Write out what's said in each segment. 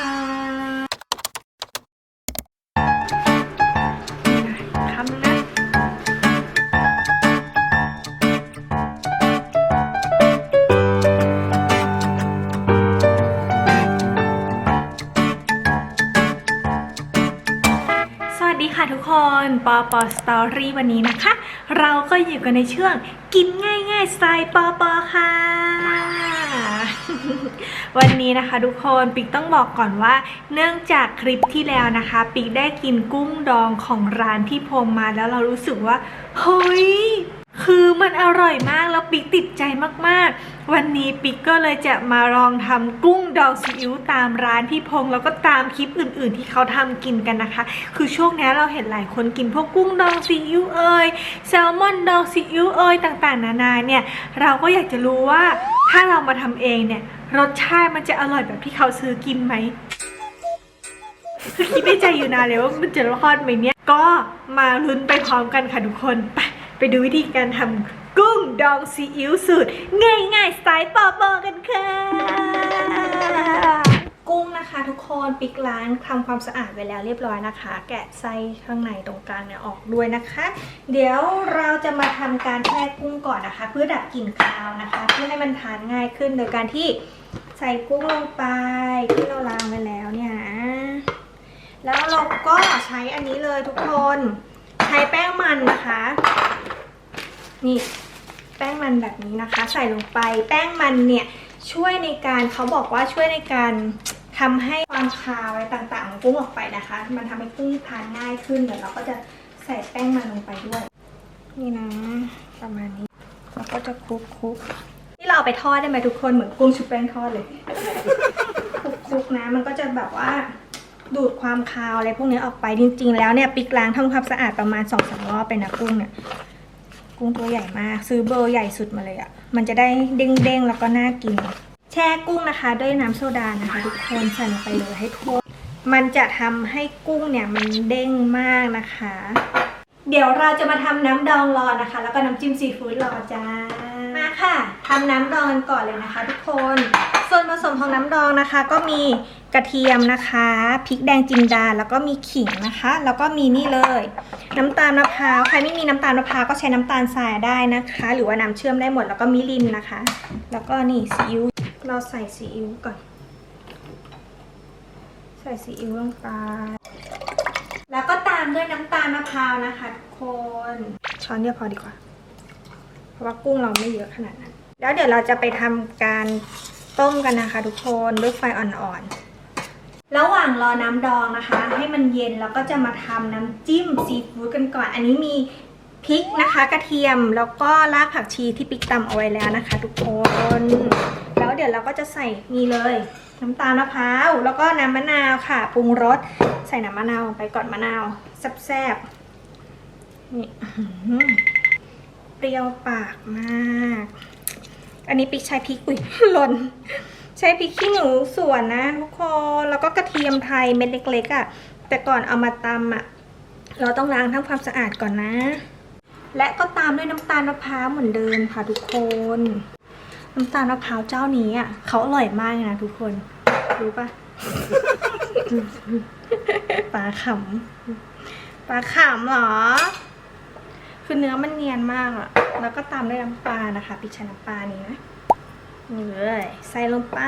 ค่ะคำนะสวัสดีค่ะทุกคนปอปอสตอรี่วันนี้นะคะ เราก็อยู่กันในช่วงกินง่ายๆสไตล์ปอปอค่ะ วันนี้นะคะ ทุกคนปิกต้องบอกก่อนว่า เนื่องจากคลิปที่แล้วนะคะ ปิกได้กินกุ้งดองของร้านที่พรมมาแล้วเรารู้สึกว่าเฮ้ย คือมันอร่อยมากแล้วปิ๊กติดใจมากๆ วันนี้ปิ๊กก็เลยจะมาลองทำกุ้งดองซีอิ๊วตามร้านพี่พงษ์แล้วก็ตามคลิปอื่น ๆ ที่เขาทำกินกันนะคะ คือช่วงนี้เราเห็นหลายคนกินพวกกุ้งดองซีอิ๊วเอ่ยแซลมอนดองซีอิ๊วเอ่ยต่างๆ นานาเนี่ย เราก็อยากจะรู้ว่าถ้าเรามาทำเองเนี่ยรสชาติมันจะอร่อยแบบที่เขาซื้อกินไหมคือคิดในใจอยู่นานเลยว่ามันจะรอดไหมเนี่ย ก็มาลุ้นไปพร้อมกันค่ะทุกคนไป ไปดูวิธีการทำกุ้งดองซีอิ๊วสูตร ง่ายๆสไตล์ปอปอกันค่ะ กุ้งนะคะทุกคนปิกล้างทำความสะอาดไว้แล้วเรียบร้อยนะคะ แกะไส้ข้างในตรงกลางเนี่ยออกด้วยนะคะ เดี๋ยวเราจะมาทำการแช่กุ้งก่อนนะคะ เพื่อดับกลิ่นคาวนะคะ เพื่อให้มันทานง่ายขึ้นโดยการที่ใส่กุ้งลงไปที่เราล้างไว้แล้วเนี่ยแล้วเราก็ใช้อันนี้เลยทุกคน ใช้แป้งมันนะคะ นี่แป้งมันแบบนี้นะคะ ใส่ลงไปแป้งมันเนี่ยช่วยในการเขาบอกว่าช่วยในการทำให้ความคาวอะไรต่างๆของกุ้งออกไปนะคะ มันทำให้กุ้งทานง่ายขึ้นเดี๋ยวเราก็จะใส่แป้งมันลงไปด้วย นี่นะ ประมาณนี้เราก็จะคลุกคลุกๆนี่เราเอาไปทอดได้ไหมทุกคนเหมือนกุ้งชุบแป้งทอดเลยคลุกๆนะ มันก็จะแบบว่าดูดความคาวอะไรพวกนี้ออกไปจริง ๆ แล้วเนี่ยปิกล้างทำความสะอาดประมาณสองสามรอบไปนะกุ้งเนี่ย กุ้งตัวใหญ่มาก ซื้อเบอร์ใหญ่สุดมาเลยอะ่ะ มันจะได้เด้งๆแล้วก็น่ากิน แช่กุ้งนะคะ ด้วยน้ำโซดานะคะ ทุกคนใส่ลงไปเลยให้ทั่ว มันจะทำให้กุ้งเนี่ยมันเด้งมากนะคะ เดี๋ยวเราจะมาทำน้ำดองรอนะคะ แล้วก็น้ำจิ้มซีฟู้ดรอจ้า มาค่ะทำน้ำดองกันก่อนเลยนะคะ ทุกคน ส่วนผสมของน้ำดองนะคะ ก็มี กระเทียมนะคะพริกแดงจินดาแล้วก็มีขิงนะคะ แล้วก็มีนี่เลย น้ำตาลมะพร้าวใครไม่มีน้ำตาลมะพร้าวก็ใช้น้ำตาลทรายได้นะคะ หรือว่าน้ำเชื่อมได้หมดแล้วก็มิรินนะคะ แล้วก็นี่ซีอิ๊วเราใส่ซีอิ๊วก่อน ใส่ซีอิ๊วลงไปแล้วก็ตามด้วยน้ำตาลมะพร้าวนะคะทุกคนช้อนเดียวพอดีกว่า เพราะว่ากุ้งเราไม่เยอะขนาดนั้นแล้วเดี๋ยวเราจะไปทำการต้มกันนะคะ ทุกคนด้วยไฟอ่อนๆ ระหว่างรอน้ำดองนะคะ ให้มันเย็นแล้วก็จะมาทำน้ำจิ้มซีฟู้ดกันก่อน อันนี้มีพริกนะคะ กระเทียมแล้วก็รากผักชีที่ปิกตำเอาไว้แล้วนะคะ ทุกคน แล้วเดี๋ยวเราก็จะใส่นี่เลย น้ำตาลมะพร้าวแล้วก็น้ำมะนาวค่ะปรุงรสใส่น้ำมะนาวไปก่อนมะนาวแซ่บๆนี่เปรี้ยวปากมาก อันนี้ปิกใช้พริกอุ้ยหล่น ใช้พริกขี้หนูส่วนนะทุกคนแล้วก็กระเทียมไทยเม็ดเล็กๆอะ่ะ แต่ก่อนเอามาตำอะ่ะ เราต้องล้างทำความสะอาดก่อนนะ และก็ตามด้วยน้ำตาลมะพร้าวเหมือนเดิมค่ะทุกคน น้ำตาลมะพร้าวเจ้านี้อะเขาอร่อยมากนะทุกคน รู้ปะปลาขำปลาขำเหรอ คือเนื้อมันเนียนมากอะแล้วก็ตามด้วยน้ำปลานะคะปิช้น้ำปลานี้นะ นี่เลยใส่ลงไป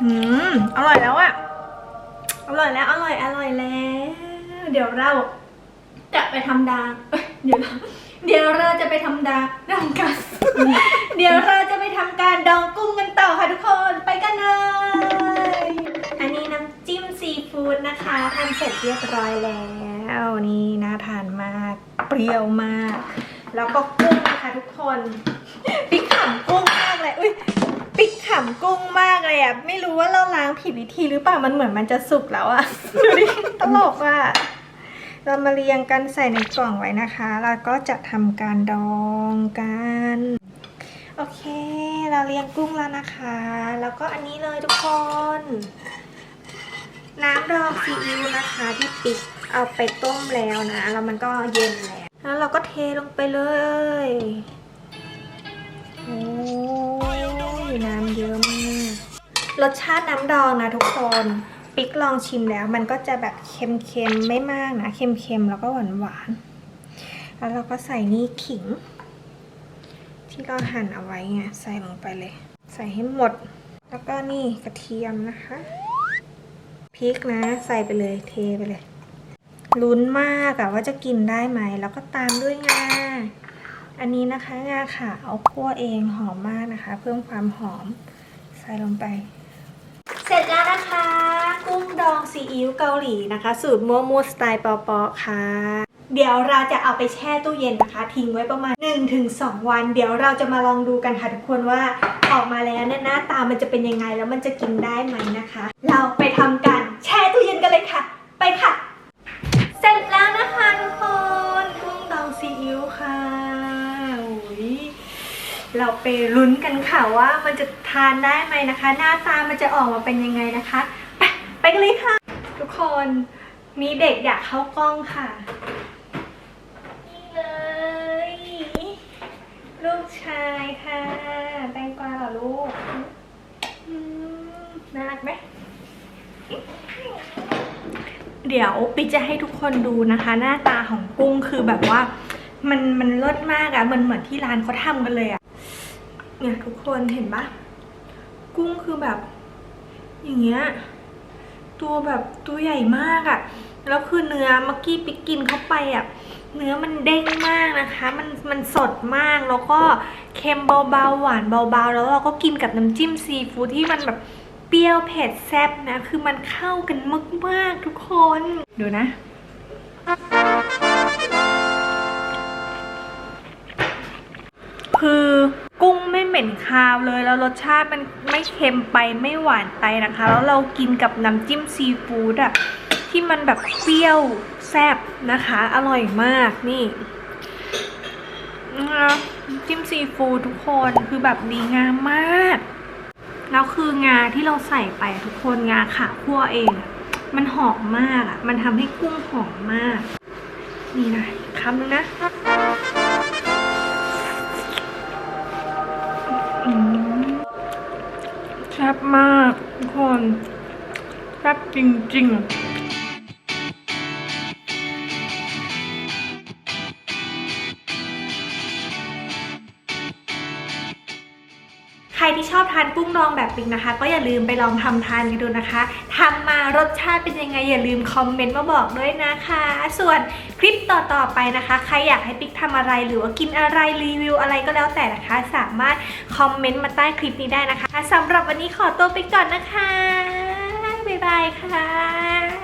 หืมอร่อยแล้วอะอร่อยแล้ว อร่อยอร่อยแล้ว เดี๋ยวเราจะไปทำดางเดี๋ยวเราเดี๋ยวเราจะไปทำดางดองกัน เดี๋ยวเราจะไปทำการดองกุ้งกันต่อค่ะทุกคนไปกันเลย อันนี้น้ำจิ้มซีฟู้ดนะคะทำเสร็จเรียบร้อยแล้วนี่น่าทานมาก เปรี้ยวมาก แล้วก็กุ้งนะคะทุกคนปิ๊ก ขำกุ้งมากเลยอะ ไม่รู้ว่าเราล้างผิดวิธีหรือเปล่า มันเหมือนมันจะสุกแล้วอะ ดูดิ ตลกอะ เรามาเรียงกันใส่ในกล่องไว้นะคะ แล้วก็จะทำการดองกัน โอเค เราเรียงกุ้งแล้วนะคะ แล้วก็อันนี้เลยทุกคน น้ำดองซีอิ๊วนะคะ ที่ปิดเอาไปต้มแล้วนะ แล้วมันก็เย็นแล้ว แล้วเราก็เทลงไปเลย โอ้ น้ำเยอะมากรรสชาติน้ำดองนะทุกคนปิ๊กลองชิมแล้ว มันก็จะแบบเค็มๆไม่มากนะเค็มๆแล้วก็หวานๆแล้วเราก็ใส่นี่ขิง ที่เราหั่นเอาไว้ไงใส่ลงไปเลย ใส่ให้หมด แล้วก็นี่กระเทียมนะคะพริกนะ ใส่ไปเลยเทไปเลยลุ้นมากอะว่าจะกินได้ไหม แล้วก็ตามด้วยงา อันนี้นะคะงาขาวคั่วเองหอมมากนะคะ เพิ่มความหอมใส่ลงไป เสร็จแล้วนะคะ กุ้งดองซีอิ๊วเกาหลีนะคะ สูตรมัวมัวสไตล์ปอปอค่ะ เดี๋ยวเราจะเอาไปแช่ตู้เย็นนะคะ ทิ้งไว้ประมาณ 1-2 วัน เดี๋ยวเราจะมาลองดูกันค่ะทุกคนว่าออกมาแล้วเนี่ยหน้าตามันจะเป็นยังไงแล้วมันจะกินได้ไหมนะคะ เราไปทำการแช่ตู้เย็นกันเลยค่ะ ไปค่ะ เราไปลุ้นกันค่ะว่ามันจะทานได้ไหมนะคะ หน้าตามันจะออกมาเป็นยังไงนะคะไปไปกันเลยค่ะ ทุกคนมีเด็กอยากเข้ากล้องค่ะนี่เลย ลูกชายค่ะ แตงกวาเหรอลูกน่ารักไหมเดี๋ยวปิ๊กจะให้ทุกคนดูนะคะ หน้าตาของกุ้งคือแบบว่ามันมันเลิศมากอะมันเหมือนที่ร้านเขาทำกันเลยอะ เนี่ยทุกคนเห็นปะกุ้งคือแบบ อย่างเงี้ยตัวแบบตัวใหญ่มากอะแล้วคือเนื้อเมื่อกี้ปิ๊กกินเข้าไปอะเนื้อมันเด้งมากนะคะ มันมันสดมาก แล้วก็เค็มเบาๆ หวานเบาๆ แล้วเราก็กินกับน้ำจิ้มซีฟู้ดที่มันแบบเปรี้ยวเผ็ดแซ่บนะ คือมันเข้ากันมากๆทุกคน ดูนะ เหม็นคาวเลยแล้วรสชาติมันไม่เค็มไปไม่หวานไปนะคะ แล้วเรากินกับน้ำจิ้มซีฟู้ดอะที่มันแบบเปรี้ยวแซ่บนะคะ อร่อยมากนี่นะคะน้ำจิ้มซีฟู้ดทุกคนคือแบบดีงามมาก แล้วคืองาที่เราใส่ไปทุกคนงาขาคั่วเองอะมันหอมมากอะ มันทำให้กุ้งหอมมาก นี่นะอีกคำนึงนะ แซ่บมากทุกคนแซ่บจริงๆ ที่ชอบทานกุ้งดองแบบปิกนะคะ ก็อย่าลืมไปลองทำทานกันดูนะคะทำมารสชาติเป็นยังไงอย่าลืมคอมเมนต์มาบอกด้วยนะคะ ส่วนคลิปต่อๆไปนะคะ ใครอยากให้ปิ๊กทำอะไรหรือว่ากินอะไรรีวิวอะไรก็แล้วแต่นะคะ สามารถคอมเมนต์มาใต้คลิปนี้ได้นะคะสำหรับวันนี้ขอตัวไปก่อนนะคะบ๊ายบายค่ะ